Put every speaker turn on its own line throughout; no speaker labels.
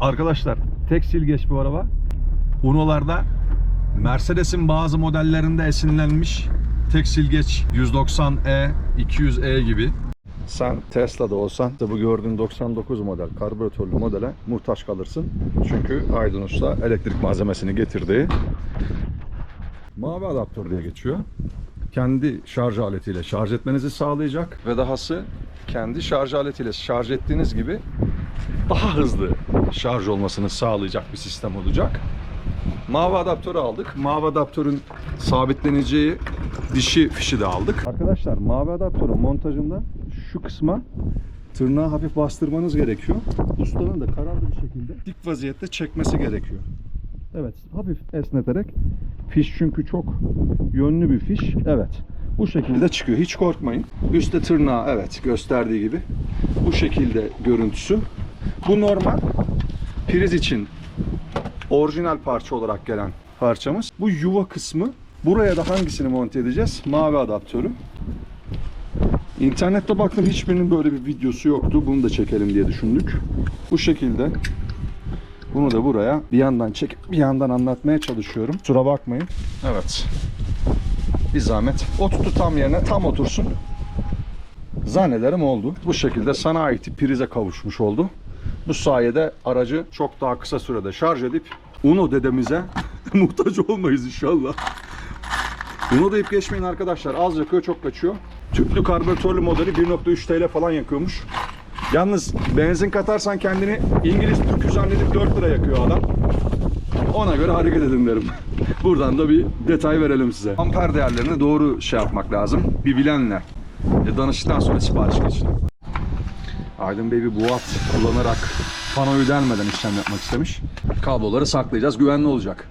Arkadaşlar tek silgeç bu araba. Uno'larda Mercedes'in bazı modellerinde esinlenmiş tek silgeç 190E, 200E gibi. Sen Tesla'da olsan da bu gördüğün 99 model karbüratörlü modele muhtaç kalırsın. Çünkü Aydın Usta elektrik malzemesini getirdiği mavi adaptör diye geçiyor. Kendi şarj aletiyle şarj etmenizi sağlayacak ve dahası kendi şarj aletiyle şarj ettiğiniz gibi daha hızlı şarj olmasını sağlayacak bir sistem olacak. Mavi adaptörü aldık. Mavi adaptörün sabitleneceği dişi fişi de aldık. Arkadaşlar mavi adaptörün montajında şu kısma tırnağı hafif bastırmanız gerekiyor. Ustanın da kararlı bir şekilde dik vaziyette çekmesi gerekiyor. Evet, hafif esneterek fiş çünkü çok yönlü bir fiş. Evet. Bu şekilde çıkıyor. Hiç korkmayın. Üstte tırnağı evet gösterdiği gibi. Bu şekilde görüntüsü. Bu normal priz için orijinal parça olarak gelen parçamız. Bu yuva kısmı. Buraya da hangisini monte edeceğiz? Mavi adaptörü. İnternette baktım hiçbirinin böyle bir videosu yoktu. Bunu da çekelim diye düşündük. Bu şekilde bunu da buraya bir yandan çekip bir yandan anlatmaya çalışıyorum. Kusura bakmayın. Evet. Bir zahmet. Oturtu tam yerine tam otursun. Zannederim oldu. Bu şekilde sana ait prize kavuşmuş oldu. Bu sayede aracı çok daha kısa sürede şarj edip Uno dedemize muhtaç olmayız inşallah. Uno deyip geçmeyin arkadaşlar. Az yakıyor çok kaçıyor. Tüplü karbüratörlü modeli 1.3 TL falan yakıyormuş. Yalnız benzin katarsan kendini İngiliz Türk'ü zannedip 4 lira yakıyor adam. Ona göre hareket edin derim. Buradan da bir detay verelim size. Amper değerlerini doğru şey yapmak lazım. Bir bilenle. Danıştıktan sonra sipariş geçin. Aydın Bey bir buat kullanarak panoyu delmeden işlem yapmak istemiş. Kabloları saklayacağız. Güvenli olacak.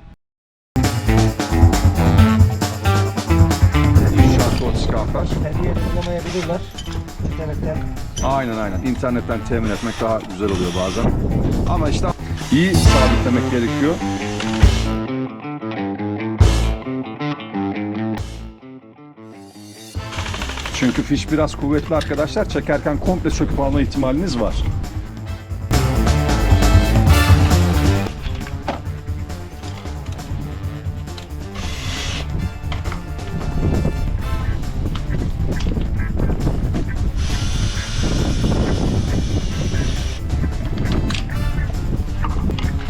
İnşaat.
Her yeri bulamayabilirler. İnternetten
Aynen aynen. İnternetten temin etmek daha güzel oluyor bazen. Ama işte iyi sabitlemek gerekiyor. Çünkü fiş biraz kuvvetli arkadaşlar. Çekerken komple söküp alma ihtimaliniz var.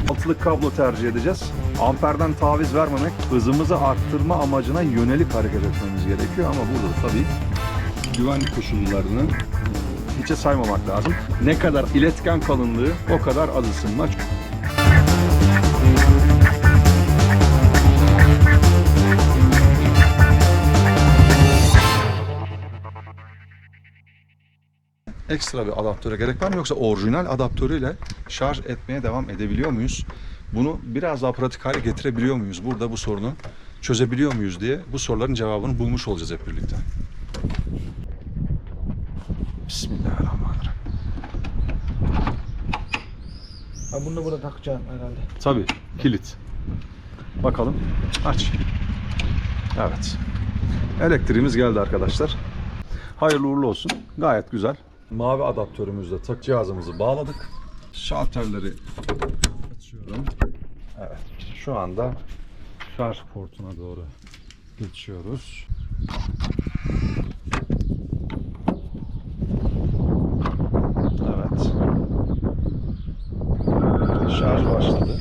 altılık kablo tercih edeceğiz. Amperden taviz vermemek, hızımızı arttırma amacına yönelik hareket etmemiz gerekiyor ama burada tabii güvenlik koşullarını hiçe saymamak lazım. Ne kadar iletken kalınlığı o kadar az ısınma. ekstra bir adaptöre gerek var mı yoksa orijinal adaptörüyle şarj etmeye devam edebiliyor muyuz? Bunu biraz daha pratik hale getirebiliyor muyuz? Burada bu sorunu çözebiliyor muyuz diye bu soruların cevabını bulmuş olacağız hep birlikte.
Ha bunu da burada takacağım herhalde.
Tabii kilit. Bakalım aç. Evet. Elektriğimiz geldi arkadaşlar. Hayırlı uğurlu olsun. Gayet güzel. Mavi adaptörümüzle tak cihazımızı bağladık. Şalterleri açıyorum. Evet. Şu anda şarj portuna doğru geçiyoruz. Evet. Şarj başladı.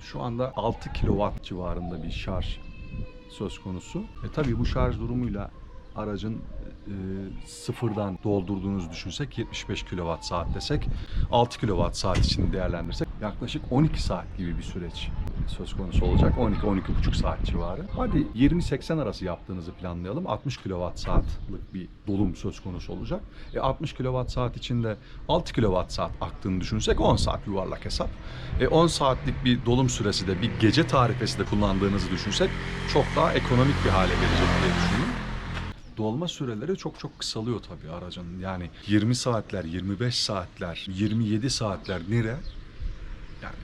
Şu anda 6 kW civarında bir şarj söz konusu. E tabii bu şarj durumuyla aracın e, sıfırdan doldurduğunuzu düşünsek 75 kWh saat desek 6 kWh saat için değerlendirsek yaklaşık 12 saat gibi bir süreç söz konusu olacak. 12-12,5 saat civarı. Hadi 20-80 arası yaptığınızı planlayalım. 60 kWh saatlik bir dolum söz konusu olacak. E 60 kWh saat içinde 6 kWh saat aktığını düşünsek 10 saat yuvarlak hesap. E 10 saatlik bir dolum süresi de bir gece tarifesi de kullandığınızı düşünsek çok daha ekonomik bir hale gelecek diye düşünüyorum dolma süreleri çok çok kısalıyor tabii aracın. Yani 20 saatler, 25 saatler, 27 saatler nire yani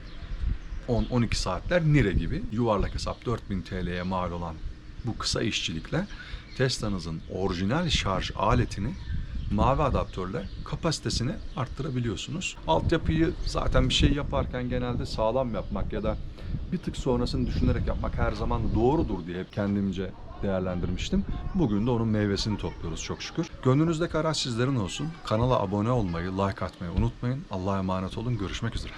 10-12 saatler nire gibi yuvarlak hesap 4000 TL'ye mal olan bu kısa işçilikle Tesla'nızın orijinal şarj aletini mavi adaptörle kapasitesini arttırabiliyorsunuz. Altyapıyı zaten bir şey yaparken genelde sağlam yapmak ya da bir tık sonrasını düşünerek yapmak her zaman doğrudur diye kendimce değerlendirmiştim. Bugün de onun meyvesini topluyoruz çok şükür. Gönlünüzdeki araç sizlerin olsun. Kanala abone olmayı, like atmayı unutmayın. Allah'a emanet olun. Görüşmek üzere.